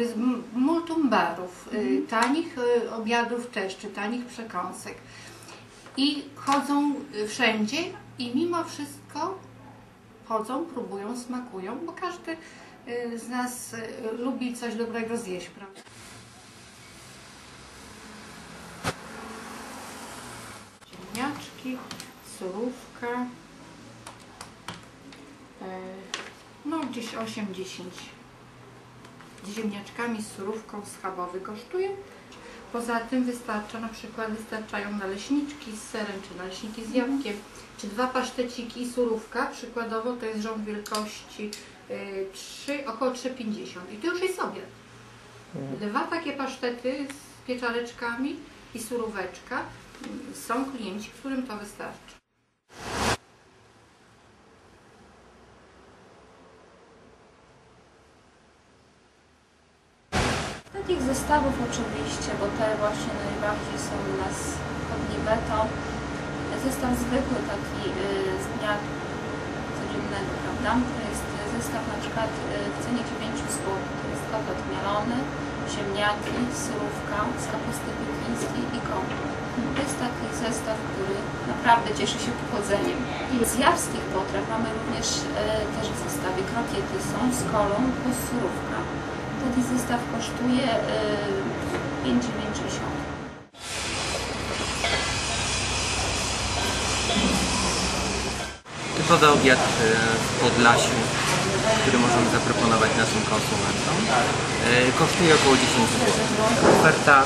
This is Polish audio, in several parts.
jest multum barów, y, tanich y, obiadów też, czy tanich przekąsek. I chodzą y, wszędzie i mimo wszystko chodzą, próbują, smakują, bo każdy z nas lubi coś dobrego zjeść, prawda? Ziemniaczki, surówka, e, no gdzieś 8-10 z ziemniaczkami, z surówką schabowy kosztuje. Poza tym wystarcza na przykład wystarczają naleśniczki z serem, czy naleśniki z jabłkiem, czy dwa paszteciki i surówka. Przykładowo to jest rząd wielkości y, 3, około 3,50 i to już jest obiad. Dwa takie pasztety z pieczareczkami i suróweczka. Są klienci, którym to wystarczy. Takich zestawów oczywiście, bo te właśnie najbardziej są u nas pod niwetą. Zestaw zwykły taki y, z dnia codziennego, prawda? To jest zestaw na przykład y, w cenie 9 zł. To jest kotlet mielony, ziemniaki, surówka z kapusty pekińskiej i kompot. To jest taki zestaw, który naprawdę cieszy się powodzeniem. Z jarskich potraw mamy również y, też w zestawie krokiety są z kolą plus surówka. Taki zestaw kosztuje y, 5,90. Typowy obiad e, w Podlasiu, który możemy zaproponować naszym konsumentom, e, kosztuje około 10 zł. Oferta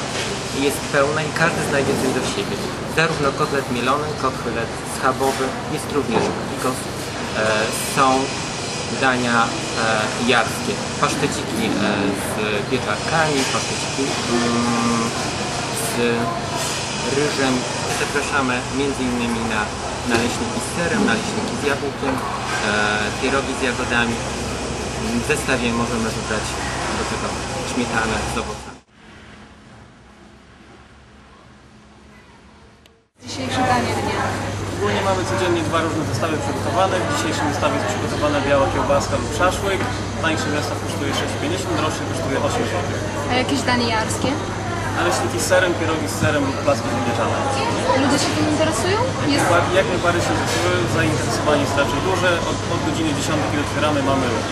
jest pełna i każdy znajdzie coś do siebie. Zarówno kotlet mielony, kotlet schabowy, jest również bigos. E, Są dania e, jarskie, paszteciki e, z pieczarkami, paszteciki mm, z ryżem. Zapraszamy m.in. na naleśniki z serem, naleśniki z jabłkiem, e, pierogi z jagodami. W zestawie możemy wybrać do tego śmietanę z owocami. Dzisiejsze danie dnia. Ogólnie mamy codziennie dwa różne zestawy przygotowane. W dzisiejszym zestawie jest przygotowana biała kiełbaska lub szaszłyk. Tańszy zestaw kosztuje 6,50, droższy kosztuje 8 zł. A jakieś danie jarskie? Naleśniki z serem, pierogi z serem lub placki węgierzane. Ludzie się tym interesują? Jest Jak- Jak najbardziej się zdecydują, zainteresowanie jest raczej duże. Od, od godziny 10, kiedy otwieramy, mamy ruch.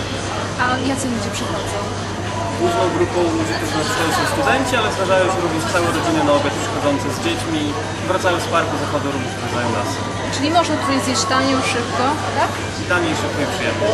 A jacy ludzie przychodzą? Główną grupą ludzi, którzy przychodzą są studenci, ale zdarzają się również całe rodziny na obiad przychodzące z dziećmi. Wracają z parku zachodu, również odwiedzają nas. Czyli można tutaj zjeść tanio, szybko, tak? Taniej, szybko i przyjemnie.